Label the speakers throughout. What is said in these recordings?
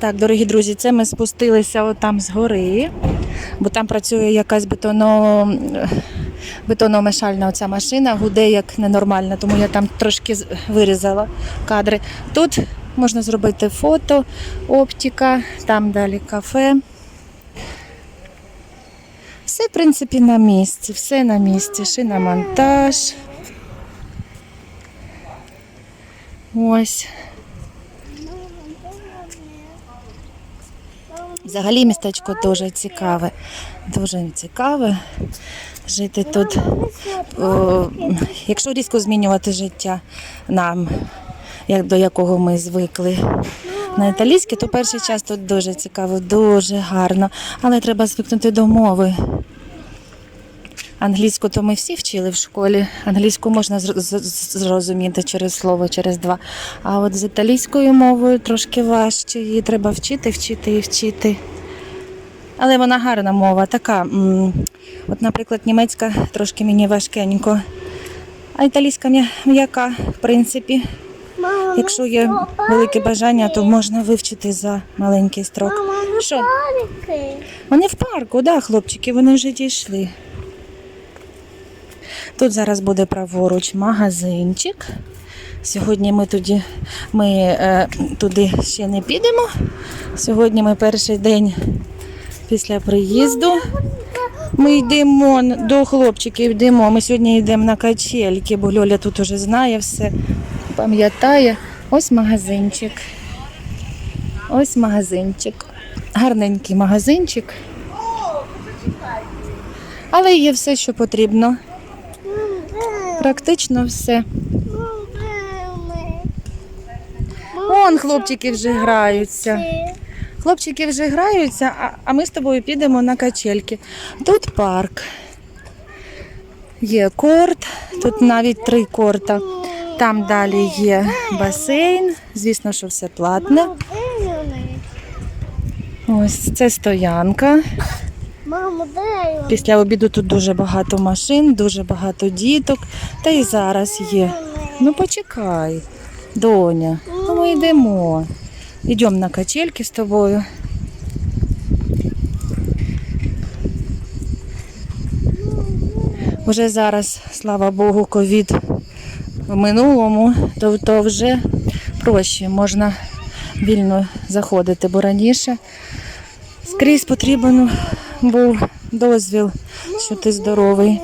Speaker 1: Так, дорогі друзі, це ми спустилися отам з гори, бо там працює якась бетоно... бетономешальна оця машина, гуде як ненормальна, тому я там трошки вирізала кадри. Тут можна зробити фото, оптика, там далі кафе. Все, в принципі, на місці, все на місці. Шиномонтаж. Ось. Взагалі містечко дуже цікаве. Дуже цікаве жити тут. О, якщо різко змінювати життя нам, як до якого ми звикли на італійське, то перший час тут дуже цікаво, дуже гарно. Але треба звикнути до мови. Англійську то ми всі вчили в школі. Англійську можна зрозуміти через слово, через два. А от з італійською мовою трошки важче. Її треба вчити, вчити і вчити. Але вона гарна мова, така. От, наприклад, німецька трошки мені важкенько. А італійська м'яка, в принципі.
Speaker 2: Мама,
Speaker 1: Якщо є велике бажання, то можна вивчити за маленький строк.
Speaker 2: Ну
Speaker 1: Що? Вони в парку, да, хлопчики, вони вже дійшли. Тут зараз буде праворуч магазинчик. Сьогодні ми туди, ми, е, туди ще не підемо. Сьогодні ми перший день після приїзду. Ми йдемо до хлопчиків, йдемо. Ми сьогодні йдемо на качельки, бо Льоля тут уже знає все, пам'ятає. Ось магазинчик. Ось магазинчик. Гарненький магазинчик. Але є все, що потрібно. Практично все. Вон хлопчики вже граються. Хлопчики вже граються, а, ми з тобою підемо на качельки. Тут парк. Є корт, тут навіть три корта. Там далі є басейн. Звісно, що все платне. Ось це стоянка. Після обіду тут дуже багато машин, дуже багато діток. Та і зараз є. Ну почекай, доня. Ну ми йдемо. Йдемо на качельки з тобою. Уже зараз, слава Богу, ковід в минулому, то, вже проще можна вільно заходити, бо раніше скрізь потрібен був дозвіл, що ти здоровий.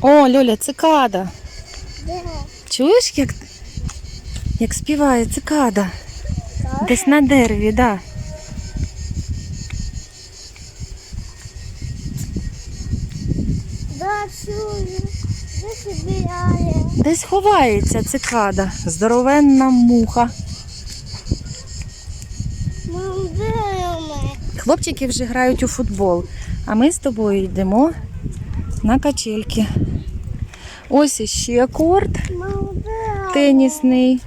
Speaker 1: О, Льоля, цикада. Чуєш, як, як співає цикада? Десь на дереві, так. Да. Десь ховається цикада, здоровенна муха.
Speaker 2: Мамо, де його?
Speaker 1: Хлопчики вже грають у футбол, а ми з тобою йдемо на качельки. Ось іще корт тенісний.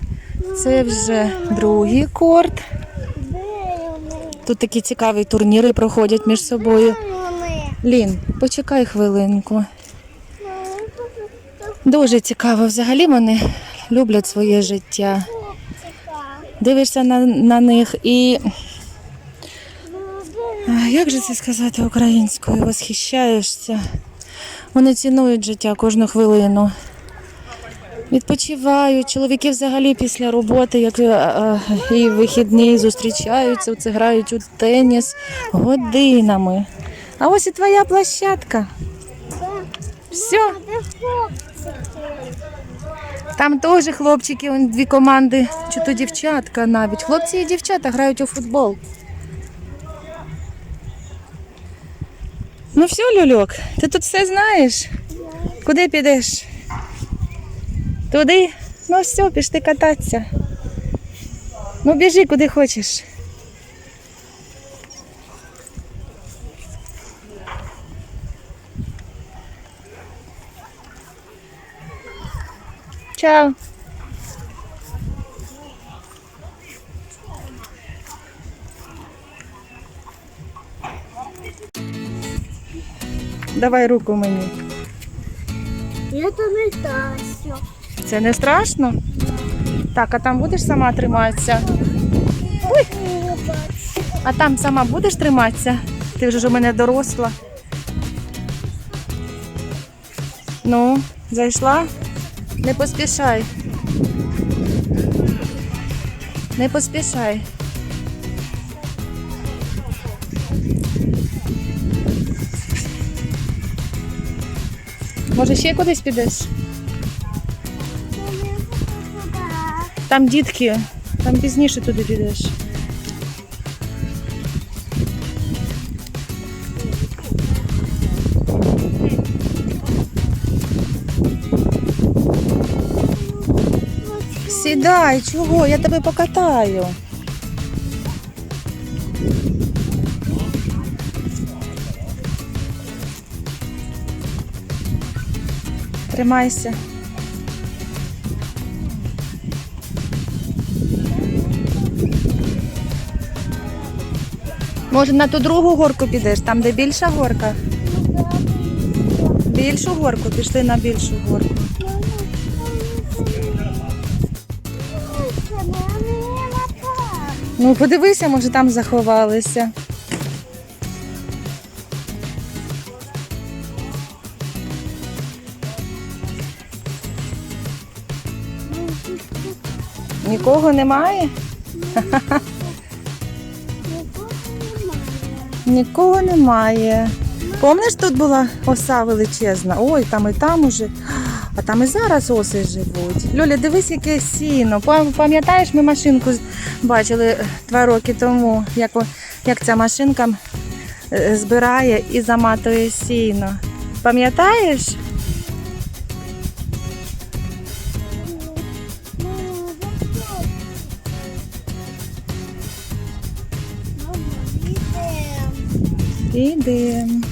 Speaker 1: Це вже другий корт. Тут такі цікаві турніри проходять між собою. Лін, почекай хвилинку. Дуже цікаво. Взагалі вони люблять своє життя. Дивишся на, на них і як же це сказати українською? Восхищаєшся. Вони цінують життя кожну хвилину. Відпочивають. Чоловіки взагалі після роботи, як е, е, і вихідні, зустрічаються, це грають у теніс годинами. А ось і твоя площадка. Все. Там теж хлопчики, дві команди, чи то дівчатка навіть. Хлопці і дівчата грають у футбол. Ну все, Люльок, ти тут все знаєш? Куди підеш? Туди? Ну все, пішли кататися. Ну біжи куди хочеш. Чао. Давай руку мені.
Speaker 2: Я не Тасю.
Speaker 1: Це не страшно? Так, а там будеш сама триматися? Ой, а там сама будеш триматися? Ти вже ж у мене доросла. Ну, зайшла? Не поспішай. Не поспішай. Може, ще кудись підеш? Там дітки, там пізніше туди підеш. Сідай, чого? Я тебе покатаю. Тримайся. Може на ту другу горку підеш, там де більша горка? Більшу горку, пішли на більшу горку. Ну подивися, може там заховалися. Нікого немає? Нікого немає. Помниш, тут була оса величезна? Ой, там і там уже. А там і зараз оси живуть. Льоля, дивись, яке сіно. Пам'ятаєш, ми машинку бачили е, два роки тому, як, як ця машинка е, збирає і заматує сіно. Пам'ятаєш? Ідемо.